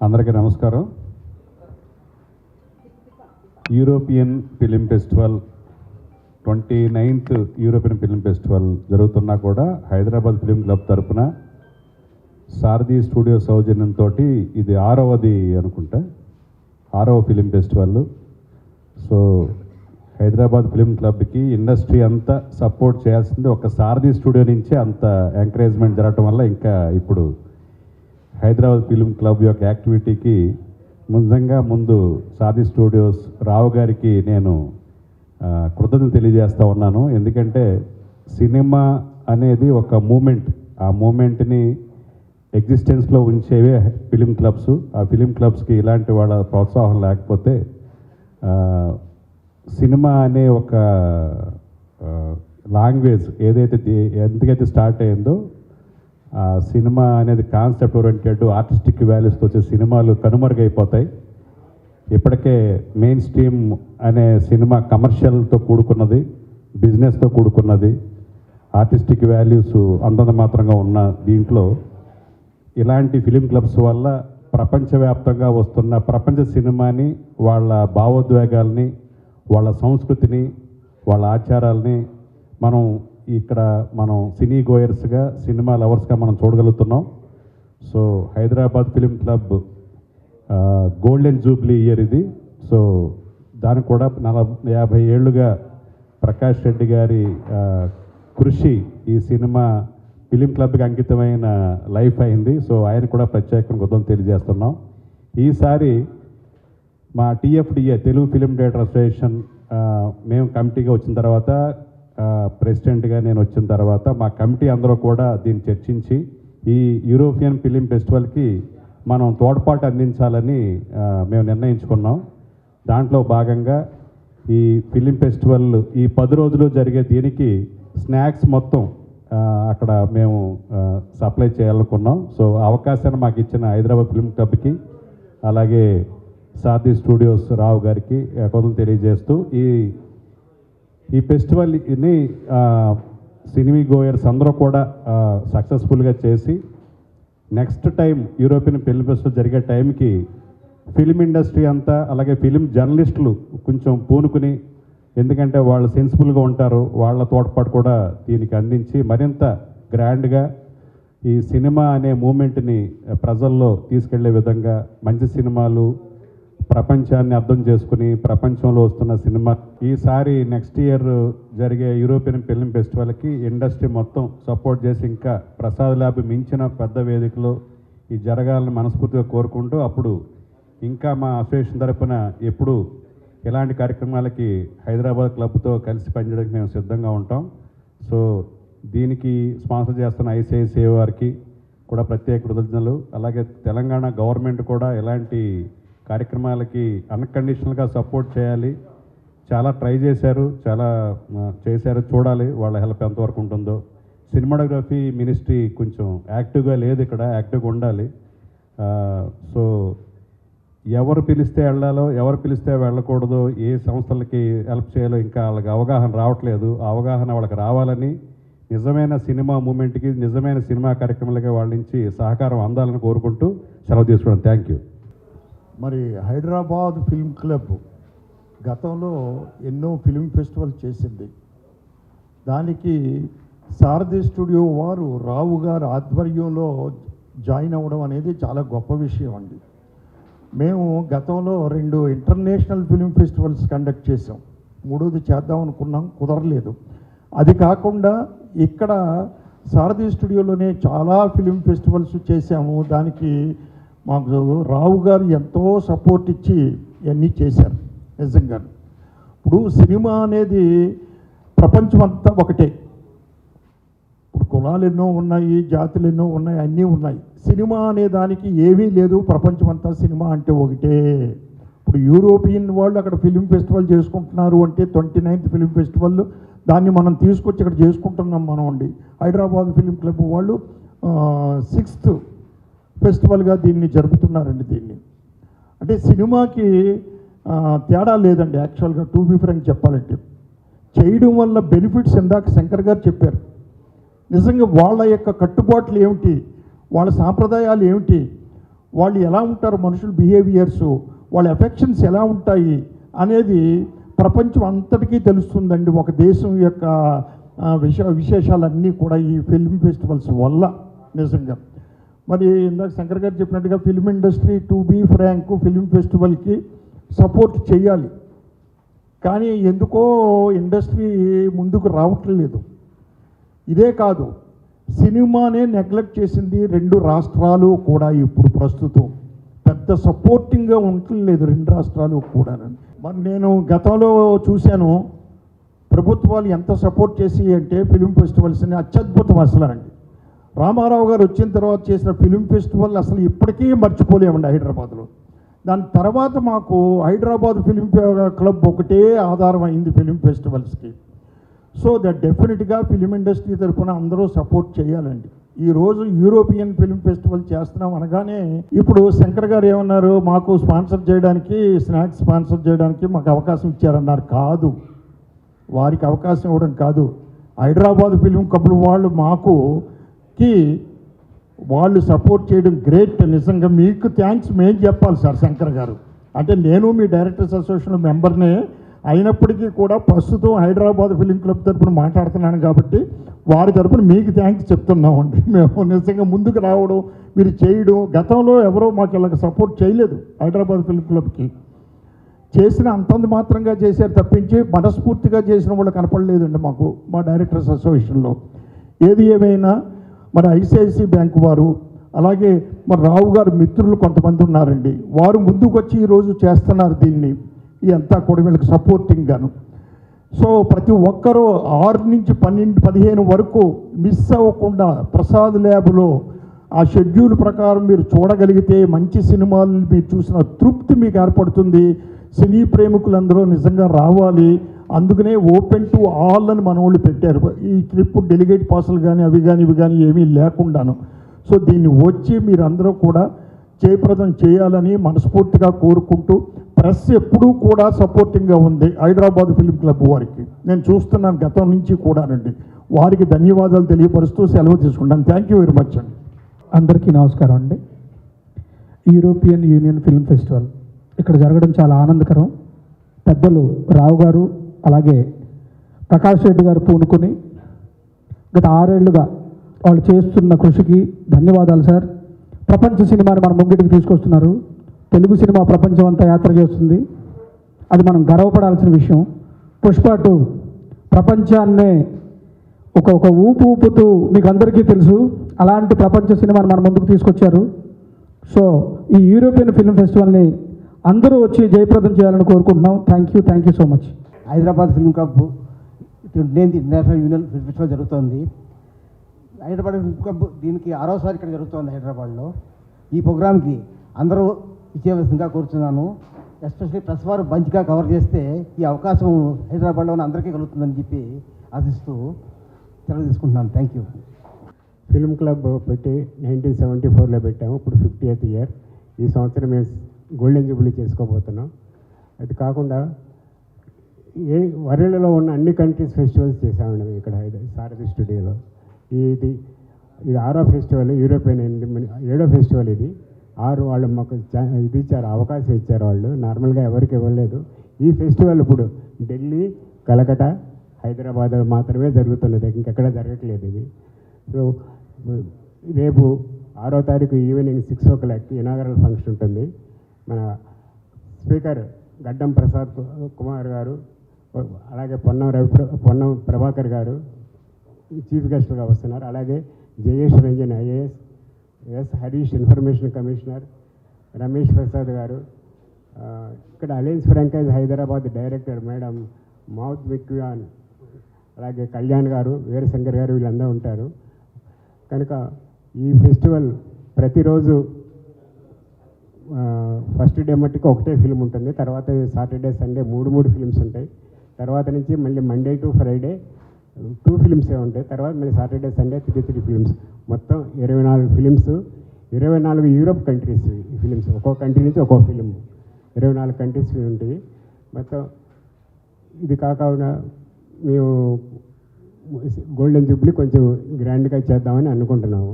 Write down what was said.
అందరికీ నమస్కారం. European film festival twenty ninth European film festival జరుగుతున్నా కూడా హైదరాబాద్ ఫిలిం క్లబ్ తరపున సారథి స్టూడియో సౌజన్యంతో ఇది ఆరవది అనుకుంటా. ఆరవ film festival so Hyderabad film క్లబ్కి ఇండస్ట్రీ అంతా సపోర్ట్ చేయాల్సింది ఒక సారథి స్టూడియో నుంచే అంత ఎంకరేజ్మెంట్ జరగటం వల్ల ఇంకా ఇప్పుడు హైదరాబాద్ ఫిలిం క్లబ్ యొక్క యాక్టివిటీకి ముందంగా ముందు సాది స్టూడియోస్ రావు గారికి నేను కృతజ్ఞతలు తెలియజేస్తూ ఉన్నాను. ఎందుకంటే సినిమా అనేది ఒక మూమెంట్. ఆ మూమెంట్ని ఎగ్జిస్టెన్స్లో ఉంచేవే ఫిలిం క్లబ్స్. ఆ ఫిలిం క్లబ్స్కి ఇలాంటి వాళ్ళ ప్రోత్సాహం లేకపోతే సినిమా అనే ఒక లాంగ్వేజ్ ఏదైతే ఎంతకైతే ఎందుకైతే స్టార్ట్ అయిందో సినిమా అనేది కాన్సెప్ట్ ఓరియంటెడ్ ఆర్టిస్టిక్ వాల్యూస్తో వచ్చే సినిమాలు కనుమరుగైపోతాయి. ఇప్పటికే మెయిన్ స్ట్రీమ్ అనే సినిమా కమర్షియల్తో కూడుకున్నది బిజినెస్తో కూడుకున్నది ఆర్టిస్టిక్ వాల్యూస్ అంతంత మాత్రంగా ఉన్న దీంట్లో ఇలాంటి ఫిలిం క్లబ్స్ వల్ల ప్రపంచవ్యాప్తంగా వస్తున్న ప్రపంచ సినిమాని వాళ్ళ భావోద్వేగాల్ని వాళ్ళ సంస్కృతిని వాళ్ళ ఆచారాల్ని మనం ఇక్కడ మనం సినీ గోయర్స్గా సినిమా లవర్స్గా మనం చూడగలుగుతున్నాం. So Hyderabad film club golden jubilee year ఇది. సో దానికి కూడా నలభై యాభై ఏళ్ళుగా ప్రకాష్ రెడ్డి గారి కృషి ఈ సినిమా ఫిలిం క్లబ్కి అంకితమైన లైఫ్ అయింది. సో ఆయన కూడా ప్రత్యేకంగా కృతజ్ఞతలు తెలియజేస్తున్నాం. ఈసారి మా TFDA Telugu film director association మేము కమిటీగా వచ్చిన తర్వాత ప్రెసిడెంట్గా నేను వచ్చిన తర్వాత మా కమిటీ అందరూ కూడా దీన్ని చర్చించి ఈ యూరోపియన్ ఫిలిం ఫెస్టివల్కి మనం తోడ్పాటు అందించాలని మేము నిర్ణయించుకున్నాం. దాంట్లో భాగంగా ఈ ఫిలిం ఫెస్టివల్ ఈ పది రోజులు జరిగే దీనికి స్నాక్స్ మొత్తం అక్కడ మేము సప్లై చేయాలనుకున్నాం. సో అవకాశాన్ని మాకు ఇచ్చిన హైదరాబాద్ ఫిలిం క్లబ్కి అలాగే సాది స్టూడియోస్ రావు గారికి కొదలు తెలియజేస్తూ ఈ ఈ ఫెస్టివల్ని సినిమీ గోయర్స్ అందరూ కూడా సక్సెస్ఫుల్గా చేసి next time European film festival జరిగే టైంకి ఫిలిం ఇండస్ట్రీ అంతా అలాగే ఫిలిం జర్నలిస్టులు కొంచెం పూనుకుని ఎందుకంటే వాళ్ళు సెన్సిబుల్గా ఉంటారు వాళ్ళ తోడ్పాటు కూడా దీనికి అందించి మరింత గ్రాండ్గా ఈ సినిమా అనే మూమెంట్ని ప్రజల్లో తీసుకెళ్ళే విధంగా మంచి సినిమాలు ప్రపంచాన్ని అర్థం చేసుకుని ప్రపంచంలో వస్తున్న సినిమా. ఈసారి నెక్స్ట్ ఇయర్ జరిగే యూరోపియన్ ఫిల్మ్ ఫెస్టివల్కి ఇండస్ట్రీ మొత్తం సపోర్ట్ చేసి ఇంకా ప్రసాద్ ల్యాబ్ మించిన పెద్ద వేదికలో ఈ జరగాలని మనస్ఫూర్తిగా కోరుకుంటూ అప్పుడు ఇంకా మా అసోసియేషన్ తరఫున ఎప్పుడు ఇలాంటి కార్యక్రమాలకి హైదరాబాద్ క్లబ్తో కలిసి పనిచేయడానికి మేము సిద్ధంగా ఉంటాం. సో దీనికి స్పాన్సర్ చేస్తున్న ఐసిఐసిఐ వారికి కూడా ప్రత్యేక కృతజ్ఞతలు. అలాగే తెలంగాణ గవర్నమెంట్ కూడా ఇలాంటి కార్యక్రమాలకి అన్కండిషనల్గా సపోర్ట్ చేయాలి. చాలా ట్రై చేశారు చాలా చేశారు చూడాలి వాళ్ళ హెల్ప్ ఎంతవరకు ఉంటుందో. సినిమాటోగ్రఫీ మినిస్ట్రీ కొంచెం యాక్టివ్గా లేదు ఇక్కడ యాక్టివ్గా ఉండాలి. సో ఎవరు పిలిస్తే వెళ్ళాలో ఎవరు పిలిస్తే వెళ్ళకూడదు ఏ సంస్థలకి హెల్ప్ చేయాలో ఇంకా వాళ్ళకి అవగాహన రావట్లేదు. అవగాహన వాళ్ళకి రావాలని నిజమైన సినిమా మూమెంట్కి నిజమైన సినిమా కార్యక్రమాలకి వాళ్ళ నుంచి సహకారం అందాలని కోరుకుంటూ సెలవు తీసుకోవడం థ్యాంక్ యూ. మరి హైదరాబాద్ ఫిల్మ్ క్లబ్ గతంలో ఎన్నో ఫిల్మ్ ఫెస్టివల్ చేసింది. దానికి సారథి స్టూడియో వారు రావు గారు ఆధ్వర్యంలో జాయిన్ అవ్వడం అనేది చాలా గొప్ప విషయం అండి. మేము గతంలో రెండు ఇంటర్నేషనల్ ఫిల్మ్ ఫెస్టివల్స్ కండక్ట్ చేసాం మూడోది చేద్దాం అనుకున్నాం కుదరలేదు. అది కాకుండా ఇక్కడ సారథి స్టూడియోలోనే చాలా ఫిలిం ఫెస్టివల్స్ చేశాము. దానికి మాకు రావు గారు ఎంతో సపోర్ట్ ఇచ్చి ఇవన్నీ చేశారు నిజంగా. ఇప్పుడు సినిమా అనేది ప్రపంచం అంతా ఒకటే. ఇప్పుడు కులాలు ఎన్నో ఉన్నాయి జాతులు ఎన్నో ఉన్నాయి అన్నీ ఉన్నాయి. సినిమా అనే దానికి ఏమీ లేదు ప్రపంచమంతా సినిమా అంటే ఒకటే. ఇప్పుడు యూరోపియన్ వాళ్ళు అక్కడ ఫిలిం ఫెస్టివల్ చేసుకుంటున్నారు అంటే ట్వంటీ నైన్త్ ఫిలిం ఫెస్టివల్ దాన్ని మనం తీసుకొచ్చి ఇక్కడ చేసుకుంటున్నాం మనం అండి. హైదరాబాద్ ఫిలిం క్లబ్ వాళ్ళు సిక్స్త్ ఫెస్టివల్గా దీన్ని జరుపుతున్నారండి దీన్ని. అంటే సినిమాకి తేడా లేదండి యాక్చువల్గా టూ బీ ఫ్రెండ్ చెప్పాలంటే. చేయడం వల్ల బెనిఫిట్స్ ఇందాక శంకర్ గారు చెప్పారు. నిజంగా వాళ్ళ యొక్క కట్టుబాట్లు ఏమిటి? వాళ్ళ సాంప్రదాయాలు ఏమిటి? వాళ్ళు ఎలా ఉంటారు మనుషుల బిహేవియర్స్? వాళ్ళ ఎఫెక్షన్స్ ఎలా ఉంటాయి? అనేది ప్రపంచం అంతటికీ తెలుస్తుందండి ఒక దేశం యొక్క విశ విశేషాలన్నీ కూడా ఈ ఫిల్మ్ ఫెస్టివల్స్ వల్ల నిజంగా. మరి ఇందాక శంకర్ గారు చెప్పినట్టుగా film industry to be frank film ఫెస్టివల్కి సపోర్ట్ చేయాలి. కానీ ఎందుకో ఇండస్ట్రీ ముందుకు రావట్లేదు. ఇదే కాదు సినిమానే నెగ్లెక్ట్ చేసింది రెండు రాష్ట్రాలు కూడా ఇప్పుడు ప్రస్తుతం. పెద్ద సపోర్టింగ్గా ఉండలేదు రెండు రాష్ట్రాలు కూడా. మరి నేను గతంలో చూశాను ప్రభుత్వాలు ఎంత సపోర్ట్ చేసి అంటే ఫిలిం ఫెస్టివల్స్ని అత్యద్భుతం అసలు అండి. రామారావు గారు వచ్చిన తర్వాత చేసిన ఫిలిం ఫెస్టివల్ అసలు ఇప్పటికీ మర్చిపోలేమండి హైదరాబాద్లో. దాని తర్వాత మాకు హైదరాబాద్ ఫిలిం క్లబ్ ఒకటే ఆధారం అయింది ఫిలిం ఫెస్టివల్స్కి. సో దట్ డెఫినెట్గా ఫిలిం ఇండస్ట్రీ తరఫున అందరూ సపోర్ట్ చేయాలండి. ఈరోజు యూరోపియన్ ఫిలిం ఫెస్టివల్ చేస్తున్నాం అనగానే ఇప్పుడు శంకర్ గారు ఏమన్నారు? మాకు స్పాన్సర్ చేయడానికి స్నాక్స్ స్పాన్సర్ చేయడానికి మాకు అవకాశం ఇచ్చారన్నారు. కాదు. వారికి అవకాశం ఇవ్వడం కాదు. హైదరాబాద్ ఫిలిం క్లబ్ వాళ్ళు మాకు కి వాళ్ళు సపోర్ట్ చేయడం గ్రేట్ నిజంగా మీకు థ్యాంక్స్. మేము చెప్పాలి సార్ శంకర్ గారు. అంటే నేను మీ డైరెక్టర్స్ అసోసియేషన్ మెంబర్నే అయినప్పటికీ కూడా ప్రస్తుతం హైదరాబాద్ ఫిలిం క్లబ్ తరపున మాట్లాడుతున్నాను కాబట్టి వారి తరపున మీకు థ్యాంక్స్ చెప్తున్నామండి మేము నిజంగా ముందుకు రావడం మీరు చేయడం గతంలో ఎవరో మాకు ఇలాగ సపోర్ట్ చేయలేదు హైదరాబాద్ ఫిలిం క్లబ్కి. చేసిన అంతంత మాత్రంగా చేశారు తప్పించి మనస్ఫూర్తిగా చేసిన వాళ్ళు కనపడలేదండి మాకు మా డైరెక్టర్స్ అసోసియేషన్లో. ఏది ఏమైనా మరి ఐసిఐసి బ్యాంకు వారు అలాగే మరి రావు గారు మిత్రులు కొంతమంది ఉన్నారండి. వారు ముందుకు వచ్చి ఈరోజు చేస్తున్నారు దీన్ని. ఇదంతా కూడా వీళ్ళకి సపోర్టింగ్ గాను. సో ప్రతి ఒక్కరూ ఆరు నుంచి పన్నెండు పదిహేను వరకు మిస్ అవ్వకుండా ప్రసాద్ ల్యాబ్లో ఆ షెడ్యూల్ ప్రకారం మీరు చూడగలిగితే మంచి సినిమాలు మీరు చూసిన తృప్తి మీకు ఏర్పడుతుంది. సినీ ప్రేమికులందరూ నిజంగా రావాలి. అందుకనే ఓపెన్ టు ఆల్ అని మన వాళ్ళు పెట్టారు. ఈ ట్రిప్ డెలిగేట్ పాసులు కానీ అవి కానీ ఇవి కానీ ఏమీ లేకుండాను. సో దీన్ని వచ్చి మీరందరూ కూడా జయప్రదం చేయాలని మనస్ఫూర్తిగా కోరుకుంటూ ప్రెస్ ఎప్పుడూ కూడా సపోర్టింగ్గా ఉంది హైదరాబాద్ ఫిలిం క్లబ్ వారికి. నేను చూస్తున్నాను గతం నుంచి కూడానండి. వారికి ధన్యవాదాలు తెలియపరుస్తూ సెలవు తీసుకుంటాను. థ్యాంక్ యూ వెరీ మచ్ అండి. అందరికీ నమస్కారం అండి. European union film festival. ఇక్కడ జరగడం చాలా ఆనందకరం. పెద్దలు రావు గారు అలాగే ప్రకాష్ రెడ్డి గారు పూనుకొని గత ఆరేళ్ళుగా వాళ్ళు చేస్తున్న కృషికి ధన్యవాదాలు సార్. ప్రపంచ సినిమాని మన ముంగిటికి తీసుకొస్తున్నారు. తెలుగు సినిమా ప్రపంచం అంతా యాత్ర చేస్తుంది. అది మనం గర్వపడాల్సిన విషయం. పుష్ప టూ ప్రపంచాన్నే ఒక ఒక ఊపు ఊపుతూ మీకు అందరికీ తెలుసు. అలాంటి ప్రపంచ సినిమాని మన ముందుకు తీసుకొచ్చారు. సో ఈ యూరోపియన్ ఫిల్మ్ ఫెస్టివల్ని అందరూ వచ్చి జయప్రదం చేయాలని కోరుకుంటున్నాం. Thank you thank you so much Hyderabad film club twenty international union film festival జరుగుతోంది. హైదరాబాద్ ఫిల్మ్ క్లబ్ దీనికి ఆరోసారి ఇక్కడ జరుగుతోంది హైదరాబాద్లో. ఈ ప్రోగ్రామ్కి అందరూ ఇచ్చేవలసిందిగా కోరుతున్నాను ఎస్పెషల్లీ ప్రెస్ వారు బంచ్గా కవర్ చేస్తే ఈ అవకాశం హైదరాబాద్లో ఉన్న అందరికీ కలుగుతుందని చెప్పి ఆశిస్తూ సెలవు తీసుకుంటున్నాను. థ్యాంక్ యూ ఫిల్మ్ క్లబ్ పెట్టి నైన్టీన్ సెవెంటీ ఫోర్లో పెట్టాము. ఇప్పుడు ఫిఫ్టీ ఎయిత్ ఇయర్. ఈ సంవత్సరం మేము గోల్డెన్ జూబ్లీ చేసుకోబోతున్నాం. అది కాకుండా ఏ వరల్డ్లో ఉన్న అన్ని కంట్రీస్ ఫెస్టివల్స్ చేసామండి మేము ఇక్కడ హైద- సారథి స్టూడియోలో. ఇది ఇది ఆరో ఫెస్టివల్ యూరోపియన్ ఏడో ఫెస్టివల్ ఇది. ఆరు వాళ్ళు మాకు చా- ఇది ఇచ్చారు అవకాశం ఇచ్చారు వాళ్ళు. నార్మల్గా ఎవరికి ఇవ్వలేదు. ఈ ఫెస్టివల్ ఇప్పుడు ఢిల్లీ కలకట హైదరాబాద్ మాత్రమే జరుగుతున్నది. ఇంకెక్కడ జరగట్లేదు ఇది. సో రేపు ఆరో తారీఖు ఈవినింగ్ సిక్స్ ఓ క్లాక్కి ఇనాగరల్ ఫంక్షన్ ఉంటుంది. మన స్పీకర్ గడ్డం ప్రసాద్ కుమార్ గారు అలాగే పొన్నం రవి పొన్నం ప్రభాకర్ గారు చీఫ్ గెస్ట్గా వస్తున్నారు. అలాగే Jayesh Ranjan IAS S Harish information commissioner Ramesh Prasad garu ఇక్కడ Alliance Francaise Hyderabad director madam mouth మిక్యాన్ అలాగే కళ్యాణ్ గారు వీరశంకర్ గారు వీళ్ళందరూ ఉంటారు. కనుక ఈ ఫెస్టివల్ ప్రతిరోజు ఫస్ట్ డే మట్టుకు ఒకటే ఫిల్మ్ ఉంటుంది. తర్వాత సాటర్డే సండే మూడు మూడు ఫిల్మ్స్ ఉంటాయి. తర్వాత నుంచి మళ్ళీ మండే టు ఫ్రైడే టూ ఫిల్మ్సే ఉంటాయి. తర్వాత మళ్ళీ Saturday Sunday three three films మొత్తం ఇరవై నాలుగు ఫిలిమ్స్ ఇరవై నాలుగు యూరోప్ కంట్రీస్ ఈ ఫిలిమ్స్ ఒక్కో కంట్రీ నుంచి ఒక్కో ఫిలిం ఇరవై నాలుగు కంట్రీస్ ఉంటాయి. మొత్తం ఇది కాకుండా మేము గోల్డెన్ జూబ్లీ కొంచెం గ్రాండ్గా చేద్దామని అనుకుంటున్నాము.